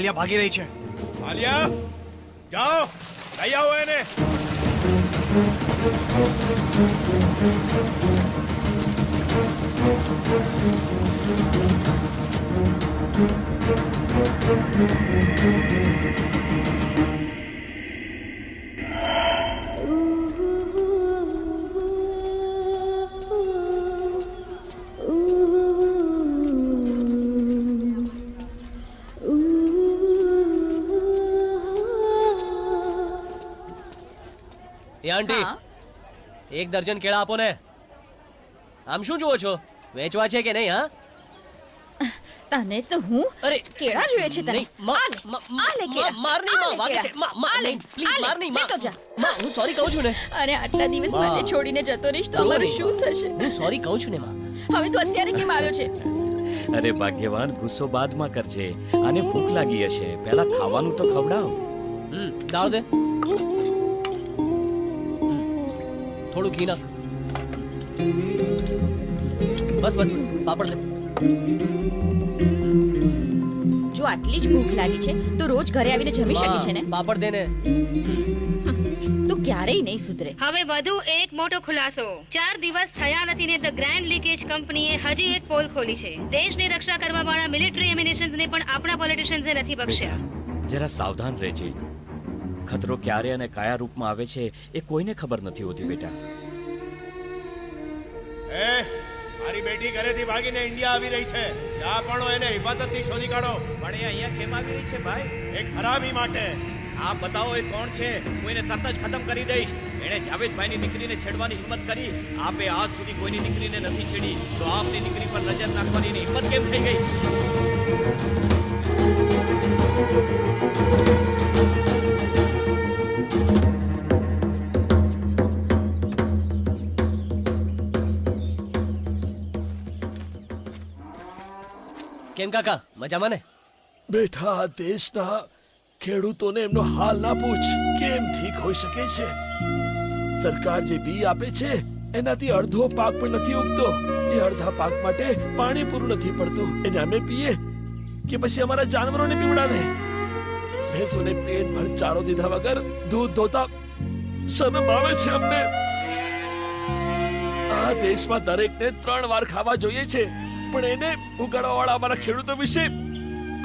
આલિયા ભાગી રહી છે. આલિયા જાઓ લઈ આવો એને. એ આંટી એક દર્જન કેળા આપો ને. આમ શું જુઓ છો? વેચવા છે કે નહીં હા? તને તો હું અરે કેળા જોઈએ છે તને. આ લે, કેળા, માર નહીં, માં, વાગે છે. માં, માં, આ લે, નહીં, please, માર નહીં, માં. જા. માં, હું સોરી કહું છું ને. અરે આટલા દિવસ. મને છોડીને જતો રહીશ તો અમારું શું થશે? હું સોરી કહું છું ને માં. હવે તો અત્યારે કેમ આવ્યો છે? અરે ભાગ્યવાન ગુસ્સો બાદમાં કરજે. આને ભૂખ લાગી હશે. પહેલા ખાવાનું તો ખવડાવ. હમ દાળ દે. થોડું ઘી નાખ. બસ બસ બસ. પાપડ લે જો આટલી જ ભૂખ લાગી છે તો રોજ ઘરે આવીને જમી શકે છે ને? પાપડ દે ને તું ક્યારેય નહીં સુધરે. હવે વધુ એક મોટો ખુલાસો. ચાર દિવસ થયા નથી ને ધ ગ્રેન્ડ લીકેજ કંપનીએ હજી એક પોલ ખોલી છે. દેશની રક્ષા કરવા વાળા મિલિટરી એમિનેશન્સ ને પણ આપણા પોલિટિશિયન્સે નથી બક્ષ્યા. જરા સાવધાન રહેજે. ખતરો ક્યારે અને કયા રૂપમાં આવે છે એ કોઈને ખબર નથી હોતી બેટા. એ મારી બેટી ઘરેથી ભાગીને ઇન્ડિયા આવી રહી છે. ત્યાં પણ એને હિફાજતથી શોધી કાઢો. પણ એ અહીંયા કેમ આવી રહી છે ભાઈ? એક ખરાબી માટે. આ બતાવો એ કોણ છે? હું એને તરત જ ખતમ કરી દઈશ. એણે જાવેદભાઈની દીકરીને છેડવાની હિંમત કરી. આપે આજ સુધી કોઈની દીકરીને નથી છેડી. તો આપની દીકરી પર નજર નાખવાની હિંમત કેમ થઈ ગઈ? કેમ કાકા? મજામાં ને? આ દેશના ખેડૂતોને એમનો હાલ ના પૂછ. કેમ ઠીક હોઈ શકે છે? સરકાર જે બી આપે છે, એનાથી અડધો પાક પણ નથી ઉગતો. એ અડધા પાક માટે પાણી પૂરું નથી પડતું. એને અમે પીએ કે પછી અમારા જાનવરોને પીવડાવે ભેંસોને પેટ ભર ચારો દીધા વગર દૂધ ધોતા શરમ આવે છે અમને. આ દેશમાં દરેકને ત્રણ વાર ખાવા જોઈએ છે. પણ એને ઉગાડવાવાળા અમારા ખેડૂતો વિશે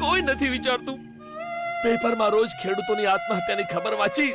કોઈ નથી વિચારતું. પેપરમાં રોજ ખેડૂતોની આત્મહત્યાની ખબર વાંચી